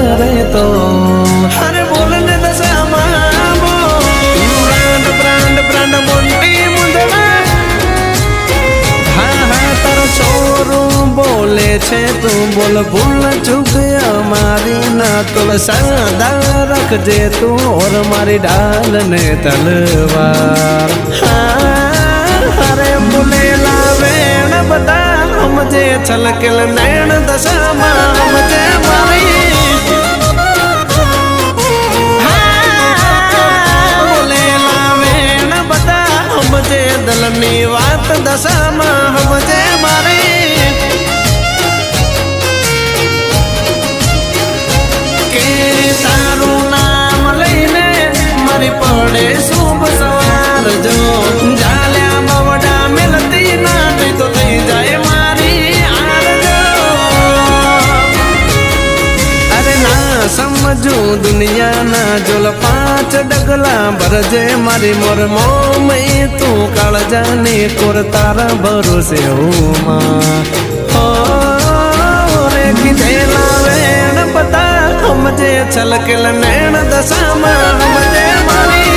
તો અરે બોલ ને દશામાં બોલ બ્રાન્ડ બ્રાન્ડ બ્રાન્ડ મોટી મુંદડા હા હા તારો શોરૂમ બોલે છે તું બોલ ભૂલ ચૂક અમારી ના તોલ સાદા રાખજે તું ઓર મારી ડાલ ને તલવાર હા અરે બોલેલા વેણ બધા સમજે છલકેલ નૈણ દશામાં સમજે દશામાં સમજે સમજુ દુનિયાના જોલ પાંચ ડગલા ભરજે મારી મોર મોમય તું કાળજાની કોર તારા ભરોસે હું માં. રે કીધેલા વેણ બધા સમજે છલકેલ નૈણ દશામાં સમજે મારી.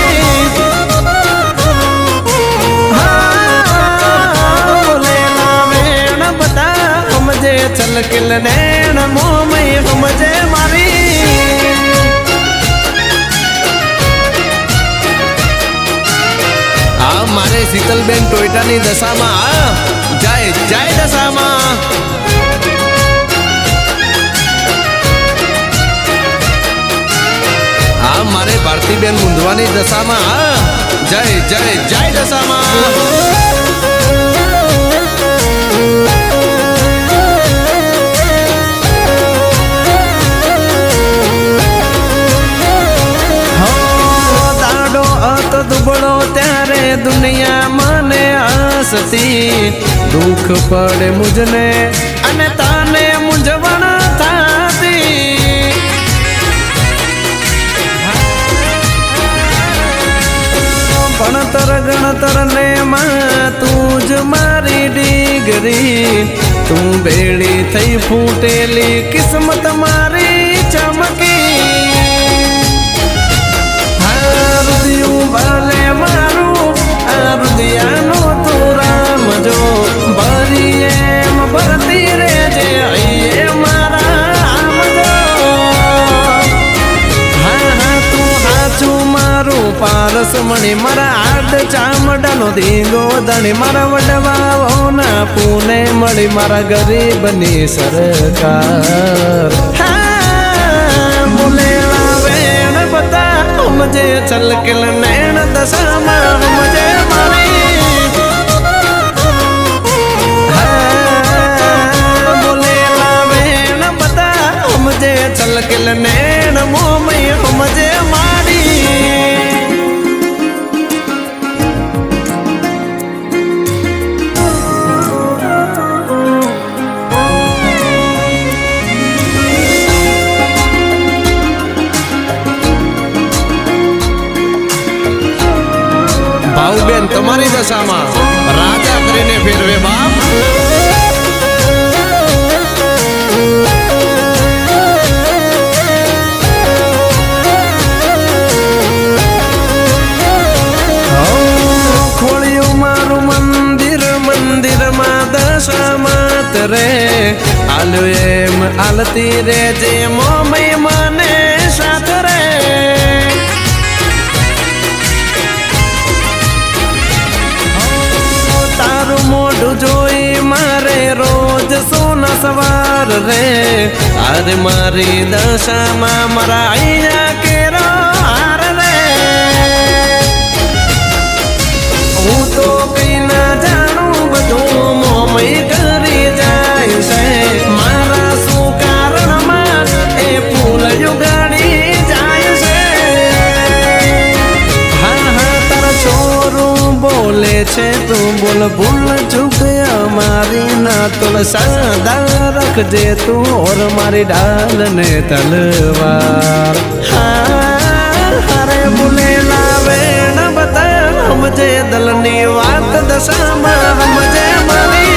છલકેલ નૈણ મારે શીતલબેન ટોયટાની દશામાં જાય જાય દશામાં. આ મારે ભારતીબેન મુંદવાની દશામાં જય જય જય દશામાં. દુનિયા મને હસતી દુઃખ પડે મુજને અને તાને મુજવણ થતી. ભણતર ગણતર ને માં તું જ મારી ડીગરી. તું ભેળી થઈ ફૂટેલી, કિસ્મત મારી પારસ મણી મારા આડ ચામડાનો ધીંગો ધણી મારા વડવાઓના પૂને મળી મારા ગરીબની સરકાર. હા, બોલેલા વેણ બધા સમજે છલકેલ નૈણ દશામાં સમજે મારી. હા, બોલેલા વેણ બધા સમજે છલકેલ નૈણ તમારી દશામાં. રાજા કરીને ફેરવે બાપ. રે આલુ એમ આલતી રે જે મો મને. સવાર રે. અરે મારી દશામાં મારા અહીંયા કેરો હાર રે. હું તો કઈ ના જાણું છે તું બોલ, ભૂલ ચૂક અમારી ના તુલ સાદા રાખજે તું ઓર મારી ડાલ ને તલવાર. હા અરે બોલેલા વેણ બતા સમજે દલની વાત દશામાં સમજે મારી.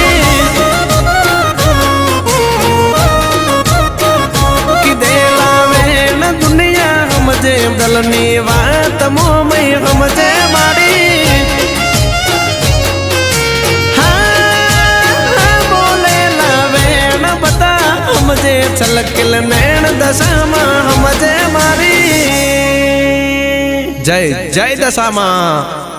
વેણ વાત મોમય સમજે છલકેલ નૈણ દશામાં મજે મારી. જય જય દશામાં.